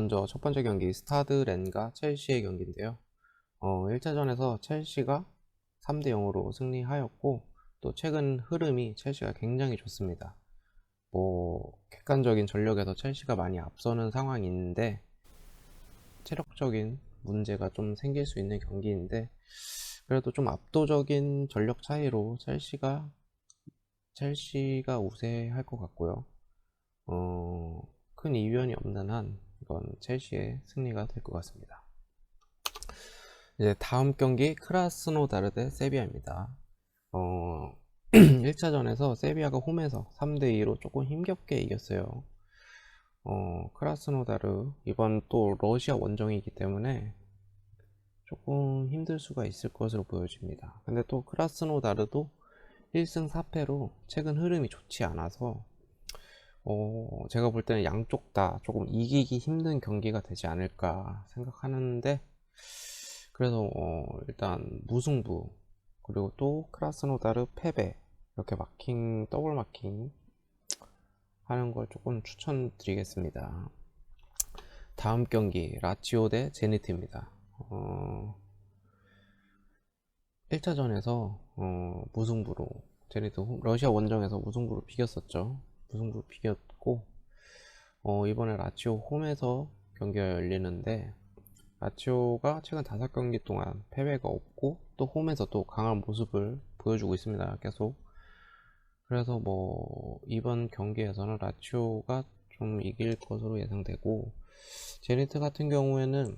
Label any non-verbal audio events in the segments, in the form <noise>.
먼저 첫 번째 경기 스타드 렌과 첼시의 경기인데요. 어, 1차전에서 첼시가 3대 0으로 승리하였고 또 최근 흐름이 첼시가 굉장히 좋습니다. 뭐 객관적인 전력에서 첼시가 많이 앞서는 상황이 있는데 체력적인 문제가 좀 생길 수 있는 경기인데 그래도 좀 압도적인 전력 차이로 첼시가 첼시가 우세할 것 같고요. 어, 큰 이변이 없는 한 이건 첼시의 승리가 될 것 같습니다. 이제 다음 경기 크라스노다르 대 세비야입니다. 어, <clears throat> 1차전에서 세비야가 홈에서 3대2로 조금 힘겹게 이겼어요. 어, 크라스노다르 이번 또 러시아 원정이기 때문에 조금 힘들 수가 있을 것으로 보여집니다. 근데 또 크라스노다르도 1승 4패로 최근 흐름이 좋지 않아서 어, 제가 볼 때는 양쪽 다 조금 이기기 힘든 경기가 되지 않을까 생각하는데 그래서 어, 일단 무승부 그리고 또 크라스노다르 패배 이렇게 마킹 더블 마킹 하는 걸 조금 추천드리겠습니다. 다음 경기 라치오 대 제니트입니다. 어, 1차전에서 어, 무승부로 제니트 홈- 러시아 원정에서 무승부로 비겼었죠. 무승부로 비겼고 어, 이번에 라치오 홈에서 경기가 열리는데 라치오가 최근 5경기 동안 패배가 없고 또 홈에서 또 강한 모습을 보여주고 있습니다. 계속 그래서 뭐 이번 경기에서는 라치오가 좀 이길 것으로 예상되고 제니트 같은 경우에는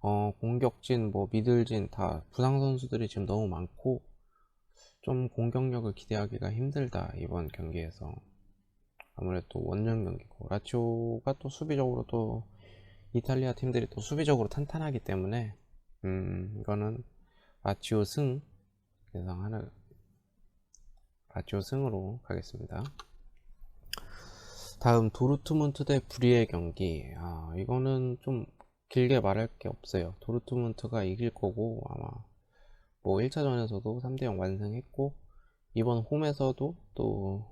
어, 공격진, 뭐 미들진 다 부상 선수들이 지금 너무 많고 좀 공격력을 기대하기가 힘들다 이번 경기에서 아무래도 원정 경기고 라치오가 또 수비적으로 또 이탈리아 팀들이 또 수비적으로 탄탄하기 때문에 음 이거는 라치오 승 예상하는 라치오 승으로 가겠습니다. 다음 도르트문트 대 브리의 경기 아 이거는 좀 길게 말할 게 없어요. 도르트문트가 이길 거고 아마 뭐 1차전에서도 3대0 완승했고 이번 홈에서도 또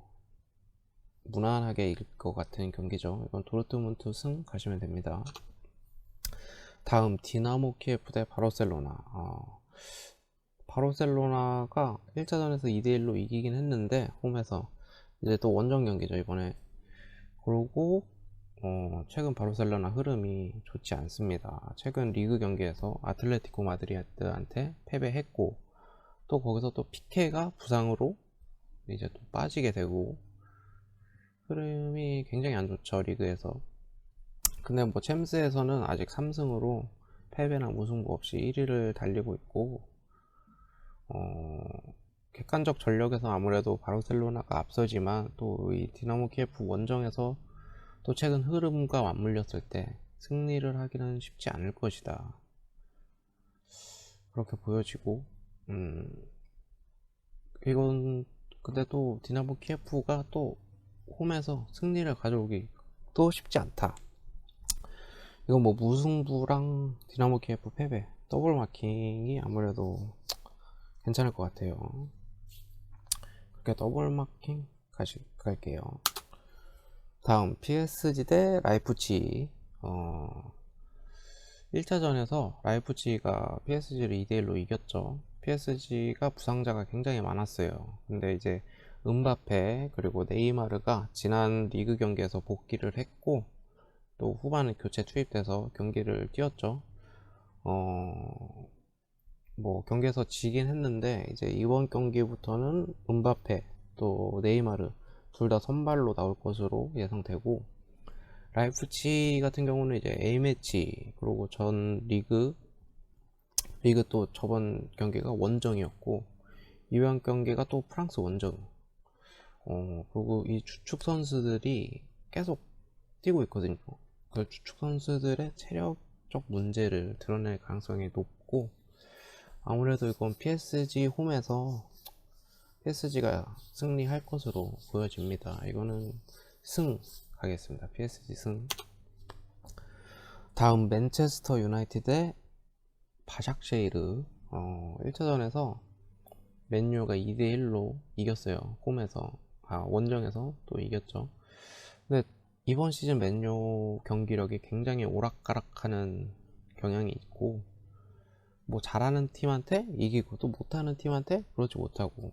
무난하게 이길 것 같은 경기죠. 이건 도르트문트 승 가시면 됩니다. 다음 디나모 키예프 대 바르셀로나. 어, 바르셀로나가 1차전에서 2대 1로 이기긴 했는데 홈에서 이제 또 원정 경기죠 이번에. 그리고 어, 최근 바르셀로나 흐름이 좋지 않습니다. 최근 리그 경기에서 아틀레티코 마드리드한테 패배했고 또 거기서 또 피케가 부상으로 이제 또 빠지게 되고 흐름이 굉장히 안 좋죠 리그에서. 근데 뭐 챔스에서는 아직 3승으로 패배나 무승부 없이 1위를 달리고 있고 어, 객관적 전력에서 아무래도 바르셀로나가 앞서지만 또 이 디나모 키예프 원정에서 또 최근 흐름과 맞물렸을 때 승리를 하기는 쉽지 않을 것이다. 그렇게 보여지고, 음, 이건, 근데 또 디나모 키예프가 또 홈에서 승리를 가져오기 또 쉽지 않다. 이건 뭐 무승부랑 디나모 키예프 패배, 더블 마킹이 아무래도 괜찮을 것 같아요. 그렇게 더블 마킹 가시, 갈게요. 다음 PSG 대 라이프치 어 1차전에서 라이프치가 PSG를 2대1로 이겼죠 PSG가 부상자가 굉장히 많았어요 근데 이제 은바페 그리고 네이마르가 지난 리그 경기에서 복귀를 했고 또 후반에 교체 투입돼서 경기를 뛰었죠. 어, 뭐 경기에서 지긴 했는데 이제 이번 경기부터는 은바페 또 네이마르 둘 다 선발로 나올 것으로 예상되고 라이프치 같은 경우는 이제 A매치 그리고 전 리그 리그 또 저번 경기가 원정이었고 이번 경기가 또 프랑스 원정 어 그리고 이 주축 선수들이 계속 뛰고 있거든요 그 주축 선수들의 체력적 문제를 드러낼 가능성이 높고 아무래도 이건 PSG 홈에서 PSG가 승리할 것으로 보여집니다. 이거는 승 가겠습니다. PSG 승. 다음 맨체스터 유나이티드 대 바샥쉐이르. 어, 1차전에서 맨유가 2대1로 이겼어요. 홈에서. 아, 원정에서 또 이겼죠. 근데 이번 시즌 맨유 경기력이 굉장히 오락가락하는 경향이 있고 뭐 잘하는 팀한테 이기고 또 못하는 팀한테 그렇지 못하고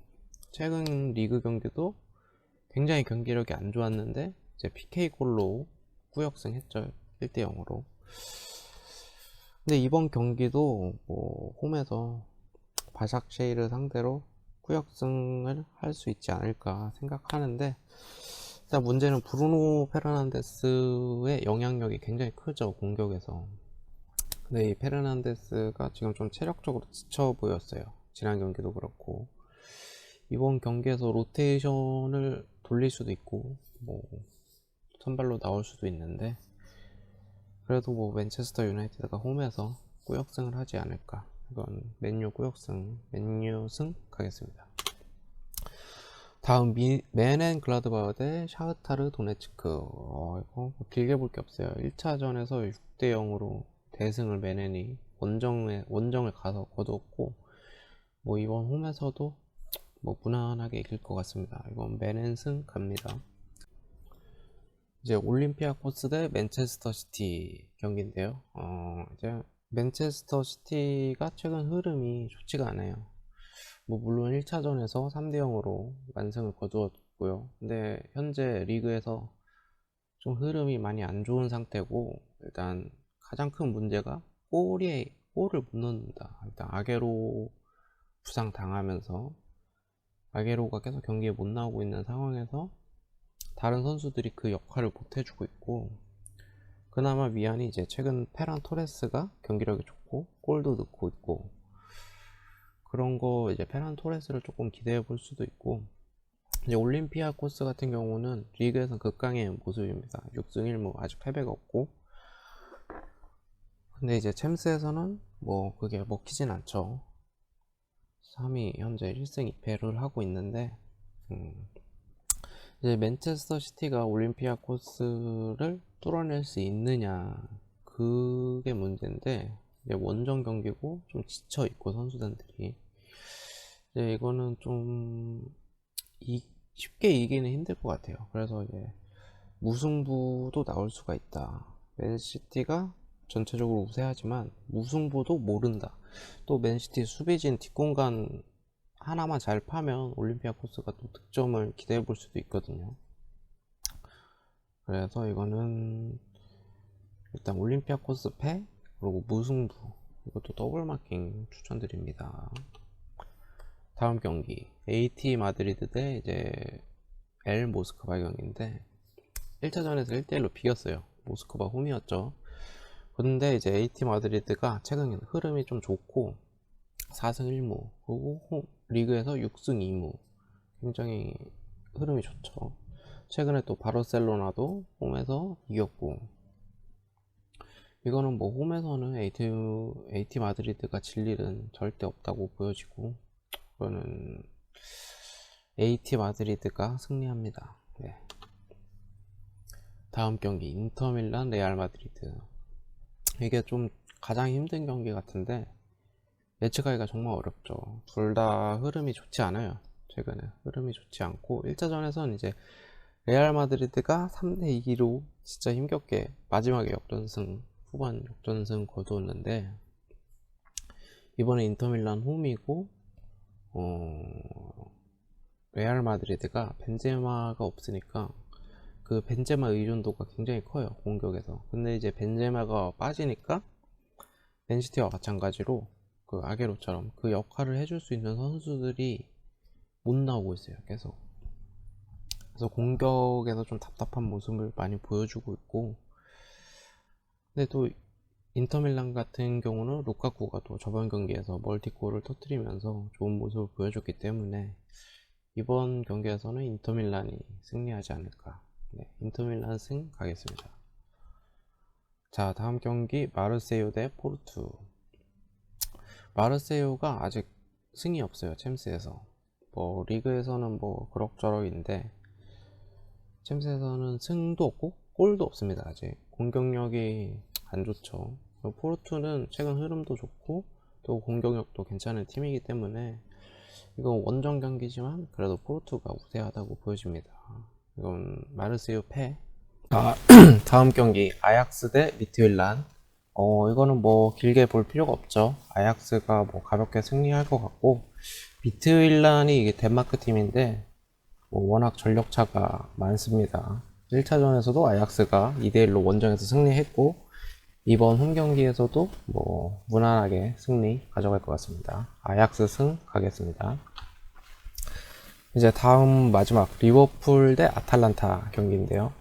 최근 리그 경기도 굉장히 경기력이 안 좋았는데 이제 PK 골로 꾸역승 했죠 1대 0으로 근데 이번 경기도 뭐 홈에서 바샥 쉐이를 상대로 꾸역승을 할 수 있지 않을까 생각하는데 일단 문제는 브루노 페르난데스의 영향력이 굉장히 크죠 공격에서. 근데 이 페르난데스가 지금 좀 체력적으로 지쳐 보였어요. 지난 경기도 그렇고. 이번 경기에서 로테이션을 돌릴 수도 있고 뭐 선발로 나올 수도 있는데 그래도 뭐 맨체스터 유나이티드가 홈에서 꾸역승을 하지 않을까 이건 맨유 꾸역승 맨유승 가겠습니다. 다음 미, 맨앤 글라드바흐 대 샤흐타르 도네츠크. 어, 이거 뭐 길게 볼 게 없어요. 1차전에서 6대 0으로 대승을 맨앤이 원정에 원정을 가서 거두었고 뭐 이번 홈에서도 뭐 무난하게 이길 것 같습니다. 이건 맨앤 승 갑니다. 이제 올림피아 코스 대 맨체스터 시티 경기인데요. 어, 이제 맨체스터 시티가 최근 흐름이 좋지가 않아요 뭐 물론 1차전에서 3대 0으로 완승을 거두었고요. 근데 현재 리그에서 좀 흐름이 많이 안 좋은 상태고 일단 가장 큰 문제가 골에 골을 못 넣는다. 일단 아게로 부상 당하면서 아게로가 계속 경기에 못 나오고 있는 상황에서 다른 선수들이 그 역할을 못 해주고 있고 그나마 미안이 이제 최근 페란 토레스가 경기력이 좋고 골도 넣고 있고 그런 거 이제 페란 토레스를 조금 기대해 볼 수도 있고 이제 올림피아 코스 같은 경우는 리그에서 극강의 모습입니다. 6승 1무 아직 패배가 없고 근데 이제 챔스에서는 뭐 그게 먹히진 않죠. 3위 현재 1승 2패를 하고 있는데 음 이제 맨체스터 시티가 올림피아 코스를 뚫어낼 수 있느냐 그게 문제인데 원정 경기고 좀 지쳐 있고 선수단들이 이제 이거는 좀 이, 쉽게 이기는 힘들 것 같아요. 그래서 이제 무승부도 나올 수가 있다. 맨시티가 전체적으로 우세하지만 무승부도 모른다. 또 맨시티 수비진 뒷공간 하나만 잘 파면 올림피아 코스가 또 득점을 기대해 볼 수도 있거든요. 그래서 이거는 일단 올림피아 코스 패 그리고 무승부 이것도 더블 마킹 추천드립니다. 다음 경기 AT 마드리드 대 이제 엘 모스크바 경기인데 1차전에서 1대1로 비겼어요. 모스크바 홈이었죠. 근데 이제 AT 마드리드가 최근 흐름이 좀 좋고 4승 1무 그리고 홈, 리그에서 6승 2무 굉장히 흐름이 좋죠. 최근에 또 바르셀로나도 홈에서 이겼고 이거는 뭐 홈에서는 AT, AT 마드리드가 질 일은 절대 없다고 보여지고 이거는 AT 마드리드가 승리합니다. 네. 다음 경기 인터밀란 레알 마드리드 이게 좀 가장 힘든 경기 같은데 예측하기가 정말 어렵죠. 둘 다 흐름이 좋지 않아요. 최근에 흐름이 좋지 않고 1차전에선 이제 레알 마드리드가 3대 2로 진짜 힘겹게 마지막에 역전승 후반 역전승 거두었는데 이번에 인터밀란 홈이고 어 레알 마드리드가 벤제마가 없으니까 그 벤제마 의존도가 굉장히 커요 공격에서. 근데 이제 벤제마가 빠지니까 맨시티와 마찬가지로 그 아게로처럼 그 역할을 해줄 수 있는 선수들이 못 나오고 있어요 계속 그래서 공격에서 좀 답답한 모습을 많이 보여주고 있고 근데 또 인터밀란 같은 경우는 루카쿠가 또 저번 경기에서 멀티골을 터뜨리면서 좋은 모습을 보여줬기 때문에 이번 경기에서는 인터밀란이 승리하지 않을까. 네, 인터밀란 승 가겠습니다. 자 다음 경기 마르세유 대 포르투. 마르세유가 아직 승이 없어요 챔스에서. 뭐 리그에서는 뭐 그럭저럭인데 챔스에서는 승도 없고 골도 없습니다 아직 공격력이 안 좋죠 포르투는 최근 흐름도 좋고 또 공격력도 괜찮은 팀이기 때문에 이건 원정 경기지만 그래도 포르투가 우세하다고 보여집니다 이건 마르세유 패 자, <clears throat> 다음 경기 아약스 대 미트윌란. 어, 이거는 뭐 길게 볼 필요가 없죠. 아약스가 뭐 가볍게 승리할 것 같고 미트윌란이 이게 덴마크 팀인데 뭐 워낙 전력차가 많습니다. 1차전에서도 아약스가 2대1로 원정에서 승리했고 이번 홈 경기에서도 뭐 무난하게 승리 가져갈 것 같습니다. 아약스 승 가겠습니다. 이제 다음 마지막 리버풀 대 아탈란타 경기인데요.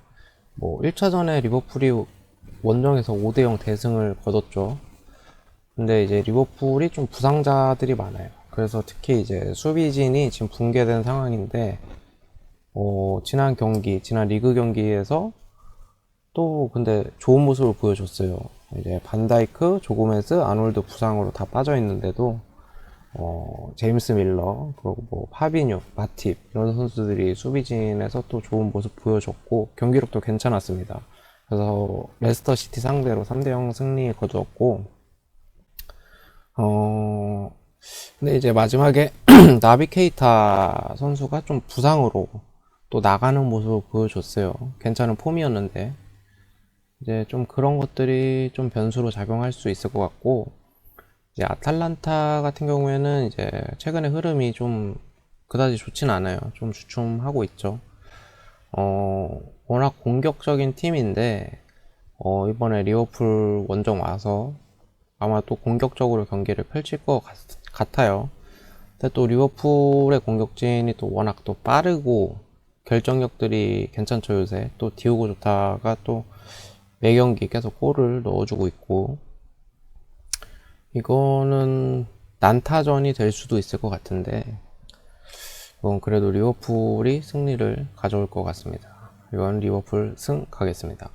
뭐 1차전에 리버풀이 원정에서 5대0 대승을 거뒀죠. 근데 이제 리버풀이 좀 부상자들이 많아요. 그래서 특히 이제 수비진이 지금 붕괴된 상황인데 어, 지난 경기, 지난 리그 경기에서 또 근데 좋은 모습을 보여줬어요. 이제 반다이크, 조고메스, 아놀드 부상으로 다 빠져 있는데도 어, 제임스 밀러, 그리고 뭐 파비뉴, 마팁 이런 선수들이 수비진에서 또 좋은 모습 보여줬고 경기력도 괜찮았습니다. 그래서 레스터 시티 상대로 3대0 승리 거두었고 어 근데 이제 마지막에 <clears throat> 나비 케이타 선수가 좀 부상으로 또 나가는 모습을 보여줬어요. 괜찮은 폼이었는데 이제 좀 그런 것들이 좀 변수로 작용할 수 있을 것 같고 이제 아탈란타 같은 경우에는 이제 최근에 흐름이 좀 그다지 좋진 않아요. 좀 주춤하고 있죠. 어, 워낙 공격적인 팀인데 어, 이번에 리버풀 원정 와서 아마 또 공격적으로 경기를 펼칠 것 같, 같아요. 근데 또 리버풀의 공격진이 또 워낙 또 빠르고 결정력들이 괜찮죠 요새. 또 디오고 조타가 또 매 경기 계속 골을 넣어주고 있고 이거는 난타전이 될 수도 있을 것 같은데 이건 그래도 리버풀이 승리를 가져올 것 같습니다. 이건 리버풀 승 가겠습니다.